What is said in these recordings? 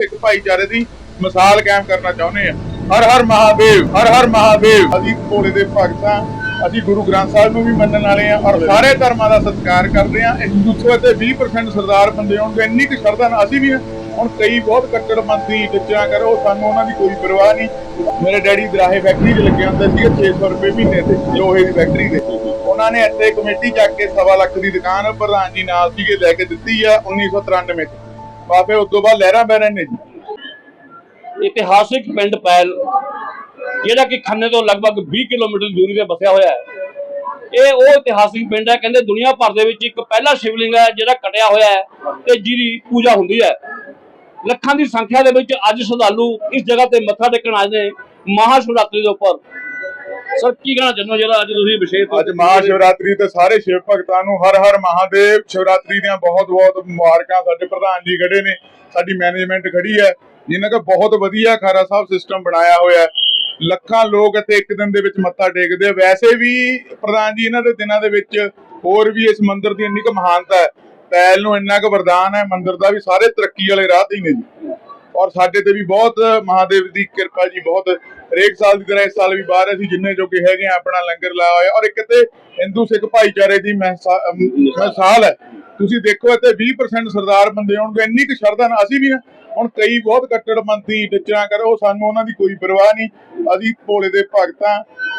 ਸਿੱਖ ਭਾਈਚਾਰੇ ਦੀ ਮਿਸਾਲ ਕਾਇਮ ਕਰਨਾ ਚਾਹੁੰਦੇ ਆ। ਹਰ ਹਰ ਮਹਾਦੇਵ, ਹਰ ਹਰ ਮਹਾਦੇਵ, ਅਸੀਂ ਭੋਲੇ ਦੇ ਭਗਤ ਹਾਂ, ਅਸੀਂ ਗੁਰੂ ਗ੍ਰੰਥ ਸਾਹਿਬ ਨੂੰ ਵੀ ਮੰਨਣ ਵਾਲੇ ਆ ਔਰ ਸਾਰੇ ਧਰਮਾਂ ਦਾ ਸਤਿਕਾਰ ਕਰਦੇ ਆ ਹਿੰਦੂਤਵ ਤੇ 20% ਸਰਦਾਰ ਬੰਦੇ ਹੋਣਗੇ, ਇੰਨੀ ਕੁ ਸ਼ਰਧਾ ਨਾਲ ਅਸੀਂ ਵੀ ਹੁਣ ਕਈ ਬਹੁਤ ਕੱਟੜਪੰਥੀ ਟਿੱਚਰਾਂ ਕਰੋ, ਸਾਨੂੰ ਉਹਨਾਂ ਦੀ ਕੋਈ ਪਰਵਾਹ ਨਹੀਂ। ਮੇਰੇ ਡੈਡੀ ਦਰਾਹੇ ਫੈਕਟਰੀ 'ਚ ਲੱਗੇ ਹੁੰਦੇ ਸੀਗੇ 600 ਰੁਪਏ ਮਹੀਨੇ ਤੇ ਲੋਹੇ ਦੀ ਫੈਕਟਰੀ ਦੇ। ਉਹਨਾਂ ਨੇ ਇੱਥੇ ਕਮੇਟੀ ਚੱਕ ਕੇ ਸਵਾ ਲੱਖ ਦੀ ਦੁਕਾਨ ਪ੍ਰਧਾਨ ਜੀ ਨਾਲ ਸੀਗੇ, ਲੈ ਕੇ ਦਿੱਤੀ ਆ 1993 ਚ। ਬਾਪੇ ਉਸ ਤੋਂ ਬਾਅਦ ਲਹਿਰਾਂ ਬਹਿਰਾਂ ਨੇ ਇਤਿਹਾਸਿਕ ਪਿੰਡ ਪੈਲ, ਜਿਹੜਾ ਕਿ ਖੰਨੇ ਤੋਂ ਲਗਭਗ 20 ਕਿਲੋਮੀਟਰ ਦੂਰੀ ਤੇ ਵਸਿਆ ਹੋਇਆ ਹੈ। ਇਹ ਉਹ ਇਤਿਹਾਸਿਕ ਪਿੰਡ ਹੈ, ਕਹਿੰਦੇ ਦੁਨੀਆ ਭਰ ਦੇ ਵਿੱਚ ਇੱਕ ਪਹਿਲਾ ਸ਼ਿਵਲਿੰਗ ਹੈ, ਜਿਹੜਾ ਕਟਿਆ ਹੋਇਆ ਹੈ ਤੇ ਜਿਹਦੀ ਪੂਜਾ ਹੁੰਦੀ ਹੈ। ਲੱਖਾਂ ਦੀ ਸੰਖਿਆ ਦੇ ਵਿੱਚ ਅੱਜ ਸ਼ਰਧਾਲੂ ਇਸ ਜਗ੍ਹਾ ਤੇ ਮੱਥਾ ਟੇਕਣ ਆਏ ਨੇ ਮਹਾ ਸ਼ਿਵਰਾਤਰੀ ਦੇ ਉੱਪਰ। ਸਰ ਕੀ ਕਹਿਣਾ ਚਾਹੁੰਦੇ ਹੋ? ਜਿਹੜਾ ਅੱਜ ਤੁਸੀਂ ਵਿਸ਼ੇਸ਼ ਤੌਰ ਅੱਜ ਤੇ- ਮਹਾ ਸ਼ਿਵਰਾਤਰੀ ਤੇ ਸਾਰੇ ਸ਼ਿਵ ਭਗਤਾਂ ਨੂੰ ਹਰ ਹਰ ਮਹਾਦੇਵ ਸ਼ਿਵਰਾਤਰੀ ਦੀਆਂ ਬਹੁਤ ਬਹੁਤ ਮੁਬਾਰਕਾਂ। ਸਾਡੇ ਪ੍ਰਧਾਨ ਜੀ ਖੜੇ ਨੇ ਸਾਡੀ ਮੈਨੇਜਮੈਂਟ ਖੜੀ ਹੈ। ਜਿਨ੍ਹਾਂ ਦਾ ਬਹੁਤ ਵਧੀਆ ਖਾਰਾ ਸਾਹਿਬ ਸਿਸਟਮ ਬਣਾਇਆ ਹੋਇਆ ਹੈ। ਲੱਖਾਂ ਲੋਕ ਇੱਥੇ ਇੱਕ ਦਿਨ ਦੇ ਵਿੱਚ ਮੱਥਾ ਟੇਕਦੇ ਆ। ਵੈਸੇ ਵੀ ਪ੍ਰਧਾਨ ਜੀ ਇਹਨਾਂ ਦੇ ਦਿਨਾਂ ਦੇ ਵਿੱਚ ਹੋਰ ਵੀ ਇਸ ਮੰਦਿਰ ਦੀ ਇੰਨੀ ਕੁ ਮਹਾਨਤਾ ਹੈ। ਪੈਲ ਨੂੰ ਇੰਨਾ ਕੁ ਵਰਦਾਨ ਹੈ ਮੰਦਿਰ ਦਾ ਵੀ ਸਾਰੇ ਤਰੱਕੀ ਵਾਲੇ ਰਾਹ ਤੇ ਹੀ ਨੇ ਜੀ। ਔਰ ਸਾਡੇ ਤੇ ਵੀ ਬਹੁਤ ਮਹਾਦੇਵ ਦੀ ਕਿਰਪਾ ਜੀ ਬਹੁਤ ਹਰੇਕ ਸਾਲ ਦੀ ਤਰ੍ਹਾਂ ਇਸ ਸਾਲ ਵੀ ਬਾਹਰ ਅਸੀਂ ਜਿੰਨੇ ਜੋਗੇ ਹੈਗੇ ਆ ਆਪਣਾ ਲੰਗਰ ਲਾਇਆ ਹੋਇਆ। ਔਰ ਇੱਕ ਤੇ ਹਿੰਦੂ ਸਿੱਖ ਭਾਈਚਾਰੇ ਦੀ ਮਿਸਾਲ ਹੈ। ਤੁਸੀਂ ਦੇਖੋ ਇੱਥੇ 20% ਸਰਦਾਰ ਬੰਦੇ ਹੋਣਗੇ ਇੰਨੀ ਕੁ ਸ਼ਰਧਾ ਨਾਲ ਅਸੀਂ ਵੀ। ਹੁਣ ਕਈ ਬਹੁਤ ਕੱਟੜਪੰਥੀ ਟਿੱਚਰਾਂ ਕਰੋ ਸਾਨੂੰ ਉਹਨਾਂ ਦੀ ਕੋਈ ਪਰਵਾਹ ਨਹੀਂ। ਅਸੀਂ ਭੋਲੇ ਦੇ ਭਗਤ।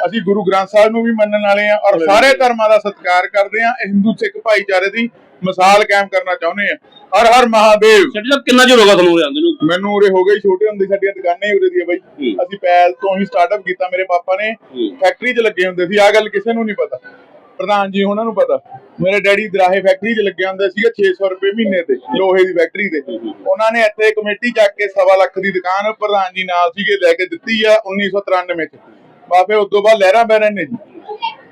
ਅਸੀਂ ਗੁਰੂ ਗ੍ਰੰਥ ਸਾਹਿਬ ਨੂੰ ਵੀ ਮੰਨਣ ਵਾਲੇ ਆ ਔਰ ਸਾਰੇ ਧਰਮਾਂ ਦਾ ਸਤਿਕਾਰ ਕਰਦੇ ਆ ਹਿੰਦੂ ਸਿੱਖ ਭਾਈਚਾਰੇ ਦੀ ਮਿਸਾਲ ਕਾਇਮ ਕਰਨਾ ਚਾਹੁੰਦੇ ਆ। ਹਰ ਹਰ ਮਹਾਦੇਵ। ਛੱਡੀ ਕਿੰਨਾ ਚਿਰ ਹੋ ਗਿਆ ਤੁਹਾਨੂੰ ਨੂੰ? ਮੈਨੂੰ ਉਰੇ ਹੋ ਗਈ ਛੋਟੇ ਹੁੰਦੇ ਸਾਡੀਆਂ ਦੁਕਾਨਾਂ ਹੀ ਉਰੇ ਦੀਆਂ ਬਾਈ। ਅਸੀਂ ਪੈਲ ਤੋਂ ਹੀ ਸਟਾਰਟਅਪ ਕੀਤਾ ਮੇਰੇ ਪਾਪਾ ਨੇ। ਫੈਕਟਰੀ 'ਚ ਲੱਗੇ ਹੁੰਦੇ ਸੀ ਆ ਗੱਲ ਕਿਸੇ ਨੂੰ ਨਹੀਂ ਪਤਾ। ਪ੍ਰਧਾਨ ਜੀ ਉਹਨਾਂ ਨੂੰ ਪਤਾ। ਮੇਰੇ ਡੈਡੀ ਦਰਾਹੇ ਫੈਕਟਰੀ 'ਚ ਲੱਗਿਆ ਹੁੰਦਾ ਸੀਗਾ 600 ਰੁਪਏ ਮਹੀਨੇ ਤੇ ਲੋਹੇ ਦੀ ਫੈਕਟਰੀ ਤੇ। ਉਹਨਾਂ ਨੇ ਇੱਥੇ ਕਮੇਟੀ ਚੱਕ ਕੇ 1.5 ਲੱਖ ਦੀ ਦੁਕਾਨ ਪ੍ਰਧਾਨ ਜੀ ਨਾਲ ਸੀਗੇ ਲੈ ਕੇ ਦਿੱਤੀ ਆ 1993 'ਚ। ਬਾਫੇ ਉਸ ਤੋਂ ਬਾਅਦ ਲਹਿਰਾਂ ਬਹਿਰਾਂ ਨੇ ਜੀ।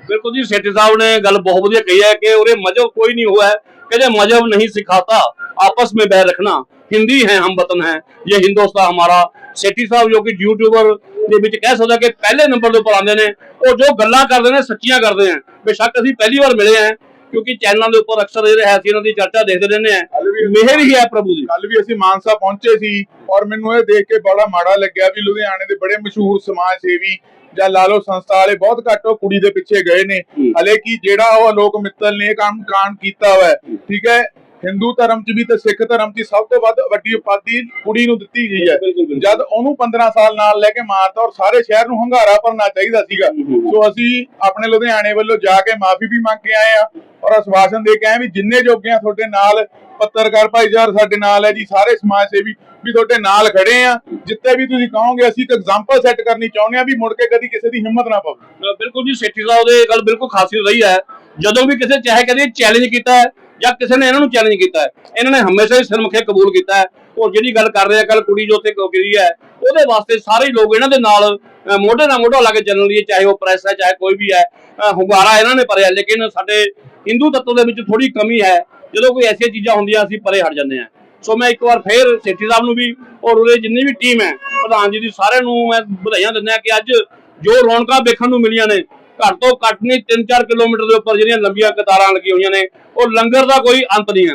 ਬਿਲਕੁਲ ਜੀ ਸੇਠੀ ਸਾਹਿਬ ਨੇ ਗੱਲ ਬਹੁਤ ਵਧੀਆ ਕਹੀ ਹੈ ਕਿ ਉਹਦੇ ਮਜ਼ਾ ਕੋਈ ਨਹੀਂ ਹੋਇਆ। है कहते मजहब नहीं सिखाता आपस में बैर रखना हिंदी है हम वतन है ये हिंदुस्तान हमारा सेठी साहब जो कि यूट्यूबर ਦੇ ਵਿੱਚ ਕਹਿ ਸਕਦਾ ਕਿ ਪਹਿਲੇ ਨੰਬਰ ਦੇ ਉੱਪਰ ਆਉਂਦੇ ਨੇ ਉਹ ਜੋ ਗੱਲਾਂ ਕਰਦੇ ਨੇ ਸੱਚੀਆਂ ਕਰਦੇ ਆ ਬੇਸ਼ੱਕ ਅਸੀਂ ਪਹਿਲੀ ਵਾਰ ਮਿਲੇ ਆ ਕਿਉਂਕਿ ਚੈਨਲਾਂ ਦੇ ਉੱਪਰ ਅਕਸਰ ਜਿਹੜੇ ਹੈ ਅਸੀਂ ਇਹਨਾਂ ਦੀ ਚਰਚਾ ਦੇਖਦੇ ਰਹਿੰਦੇ ਆ ਮਿਹਰ ਹੀ ਹੈ ਪ੍ਰਭੂ ਦੀ। ਕੱਲ ਵੀ ਅਸੀਂ ਮਾਨਸਾ ਪਹੁੰਚੇ ਸੀ ਔਰ ਮੈਨੂੰ ਇਹ ਦੇਖ ਕੇ ਬੜਾ ਮਾੜਾ ਲੱਗਿਆ ਵੀ ਲੁਧਿਆਣੇ ਦੇ ਬੜੇ ਮਸ਼ਹੂਰ ਸਮਾਜ ਸੇਵੀ ਜਾਂ ਲਾ ਲਓ ਸੰਸਥਾ ਵਾਲੇ ਬਹੁਤ ਘੱਟ ਉਹ ਕੁੜੀ ਦੇ ਪਿੱਛੇ ਗਏ ਨੇ। ਹਲੇ ਕਿ ਜਿਹੜਾ ਉਹ ਲੋਕ ਮਿੱਤਲ ਨੇ ਇਹ ਕੰਮ ਕਾਂਡ ਕੀਤਾ ਹੋਇਆ ਠੀਕ ਹੈ? ਹਿੰਦੂ ਧਰਮ 'ਚ ਵੀ ਤੇ ਸਿੱਖ ਧਰਮ 'ਚ ਸਭ ਤੋਂ ਵੱਧ ਵੱਡੀ ਉਪਾਧੀ ਕੁੜੀ ਨੂੰ ਦਿੱਤੀ ਗਈ ਹੈ। ਜਦ ਉਹਨੂੰ 15 ਸਾਲ ਨਾਲ ਲੈ ਕੇ ਮਾਰਤਾ ਔਰ ਸਾਰੇ ਸ਼ਹਿਰ ਨੂੰ ਹੰਗਾਰਾ ਭਰਨਾ ਚਾਹੀਦਾ ਸੀਗਾ। ਸੋ ਅਸੀਂ ਆਪਣੇ ਲੁਧਿਆਣੇ ਵੱਲੋਂ ਜਾ ਕੇ ਮਾਫੀ ਵੀ ਮੰਗ ਕੇ ਆਏ ਆ ਔਰ ਆਸ਼ਵਾਸਨ ਦੇ ਕੇ ਆਏ ਵੀ ਜਿੰਨੇ ਜੋਗੇ ਆ ਤੁਹਾਡੇ ਨਾਲ ਪੱਤਰਕਾਰ ਭਾਈਚਾਰ ਸਾਡੇ ਨਾਲ ਹੈ ਜੀ ਸਾਰੇ ਸਮਾਜ ਸੇਵੀ ਵੀ ਤੁਹਾਡੇ ਨਾਲ ਖੜੇ ਆ ਜਿੱਤੇ ਵੀ ਤੁਸੀਂ ਕਹੋਗੇ ਅਸੀਂ ਇੱਕ ਐਗਜ਼ਾਮਪਲ ਸੈੱਟ ਕਰਨੀ ਚਾਹੁੰਦੇ ਆ ਵੀ ਮੁੜ ਕੇ ਕਦੀ ਕਿਸੇ ਦੀ ਹਿੰਮਤ ਨਾ ਪਵੇ। ਬਿਲਕੁਲ ਜੀ ਸੇਠੀ ਸਾਹਿਬ ਦੇ ਗੱਲ ਬਿਲਕੁਲ ਖਾਸੀਅਤ ਰਹੀ ਹੈ। ਜਦੋਂ ਵੀ ਕਿਸੇ ਚਾਹੇ ਕਦੇ ਚੈਲੰਜ ਕੀਤਾ ਹੈ ਜਾਂ ਕਿਸੇ ਨੇ ਇਹਨਾਂ ਨੂੰ ਚੈਲੰਜ ਕੀਤਾ ਹੈ, ਇਹਨਾਂ ਨੇ ਹਮੇਸ਼ਾ ਹੀ ਸਿਰਮੁਖੇ ਕਬੂਲ ਕੀਤਾ ਹੈ। ਔਰ ਜਿਹੜੀ ਗੱਲ ਕਰ ਰਹੇ ਆ ਕੱਲ ਕੁੜੀ ਜੋ ਉੱਥੇ ਗਈ ਹੈ, ਉਹਦੇ ਵਾਸਤੇ ਸਾਰੇ ਲੋਕ ਇਹਨਾਂ ਦੇ ਨਾਲ ਮੋਢੇ ਨਾਲ ਮੋਢਾ ਲਾ ਕੇ ਚੱਲਣ ਲਈ, ਚਾਹੇ ਉਹ ਪ੍ਰੈਸ ਹੈ, ਚਾਹੇ ਕੋਈ ਵੀ ਹੈ ਹੁੰਗਾਰਾ ਇਹਨਾਂ ਨੇ ਭਰਿਆ। ਲੇਕਿਨ ਸਾਡੇ ਹਿੰਦੂ ਤੱਤੋਂ ਦੇ ਵਿੱਚ ਥੋੜੀ ਕਮੀ ਹੈ, ਜਦੋਂ ਕੋਈ ਐਸੀਆਂ ਚੀਜ਼ਾਂ ਹੁੰਦੀਆਂ, ਅਸੀਂ ਪਰੇ ਹਟ ਜਾਂਦੇ ਹਾਂ। ਸੋ ਮੈਂ ਇੱਕ ਵਾਰ ਫੇਰ ਸੇਠੀ ਸਾਹਿਬ ਨੂੰ ਵੀ ਔਰ ਉਹਦੇ ਜਿੰਨੀ ਵੀ ਟੀਮ ਹੈ, ਪ੍ਰਧਾਨ ਜੀ ਦੀ ਸਾਰਿਆਂ ਨੂੰ ਮੈਂ ਵਧਾਈਆਂ ਦਿੰਦਾ ਕਿ ਅੱਜ ਜੋ ਰੌਣਕਾਂ ਵੇਖਣ ਨੂੰ ਮਿਲੀਆਂ ਨੇ ਘੱਟ ਤੋਂ ਘੱਟ ਨਹੀਂ 3-4 ਕਿਲੋਮੀਟਰ ਦੇ ਉੱਪਰ ਜਿਹੜੀਆਂ ਲੰਬੀਆਂ ਕਤਾਰਾਂ ਲੱਗੀਆਂ ਹੋਈਆਂ ਨੇ, ਉਹ ਲੰਗਰ ਦਾ ਕੋਈ ਅੰਤ ਨਹੀਂ ਹੈ।